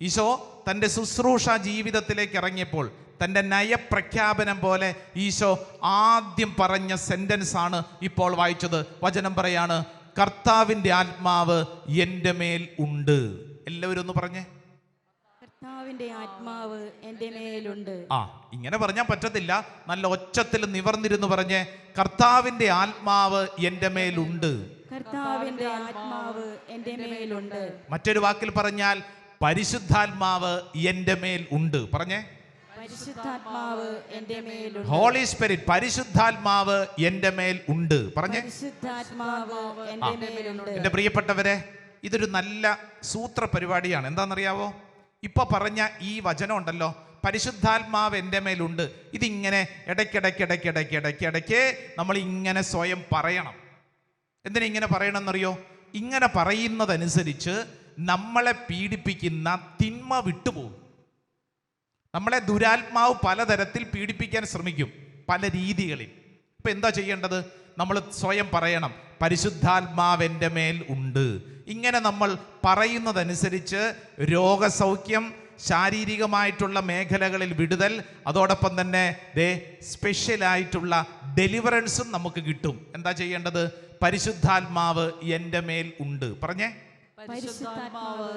ഈശോ തന്റെ ശുശ്രൂഷ ജീവിതത്തിലേക്ക് ഇറങ്ങിയപ്പോൾ തന്റെ നയപ്രഖ്യാപനം പോലെ ഈശോ ആദ്യം പറഞ്ഞ സെന്റൻസ് ആണ് ഇപ്പോൾ വായിച്ചത്. വചനം പറയാണ് കർത്താവിന്റെ ആത്മാവ് എന്റെ മേൽ ഉണ്ട്. എല്ലാവരും ഒന്ന് പറഞ്ഞേ. കർത്താവിന്റെ ആത്മാവ് എന്റെ മേലുണ്ട് ആ ഇങ്ങനെ പറഞ്ഞാൽ പറ്റത്തില്ല. നല്ല ഒച്ചത്തിൽ നിവർന്നിരുന്നു പറഞ്ഞേ കർത്താവിന്റെ ആത്മാവ് എന്റെ മേലുണ്ട് കർത്താവിന്റെ ആത്മാവ് എന്റെ മേലുണ്ട് മറ്റൊരു വാക്കിൽ പറഞ്ഞാൽ പരിശുദ്ധാത്മാവ് എന്റെ മേൽ ഉണ്ട്. പറഞ്ഞേ. പരിശുദ്ധാത്മാവ് എന്റെ മേലുണ്ട് ഹോളി സ്പിരിറ്റ് പരിശുദ്ധാത്മാവ് എന്റെ മേൽ ഉണ്ട്. പറഞ്ഞേ. എന്റെ എന്റെ പ്രിയപ്പെട്ടവരെ ഇതൊരു നല്ല സൂത്ര പരിപാടിയാണ് എന്താണെന്നറിയാവോ? ഇപ്പൊ പറഞ്ഞ ഈ വചനം ഉണ്ടല്ലോ. പരിശുദ്ധാത്മാവ് എന്റെ മേലുണ്ട് ഇതിങ്ങനെ ഇടയ്ക്കിടയ്ക്ക് ഇടയ്ക്കിടയ്ക്ക് ഇടയ്ക്ക് ഇടയ്ക്ക് നമ്മൾ ഇങ്ങനെ സ്വയം പറയണം. എന്തിനാ ഇങ്ങനെ പറയണമെന്നറിയോ? ഇങ്ങനെ പറയുന്നതനുസരിച്ച് നമ്മളെ പീഡിപ്പിക്കുന്ന തിന്മ വിട്ടുപോകും. നമ്മളെ ദുരാത്മാവ് പലതരത്തിൽ പീഡിപ്പിക്കാൻ ശ്രമിക്കും പല രീതികളിൽ. ഇപ്പം എന്താ ചെയ്യേണ്ടത്? നമ്മൾ സ്വയം പറയണം പരിശുദ്ധാത്മാവെന്റെ മേൽ ഉണ്ട്. ഇങ്ങനെ നമ്മൾ പറയുന്നതനുസരിച്ച് രോഗസൗഖ്യം ശാരീരികമായിട്ടുള്ള മേഖലകളിൽ വിടുതൽ അതോടൊപ്പം തന്നെ ദേ സ്പെഷ്യലായിട്ടുള്ള ഡെലിവറൻസും നമുക്ക് കിട്ടും. എന്താ ചെയ്യേണ്ടത്? പരിശുദ്ധാത്മാവ് എന്റെ മേൽ ഉണ്ട്. പറഞ്ഞേ. പരിശുദ്ധാത്മാവ്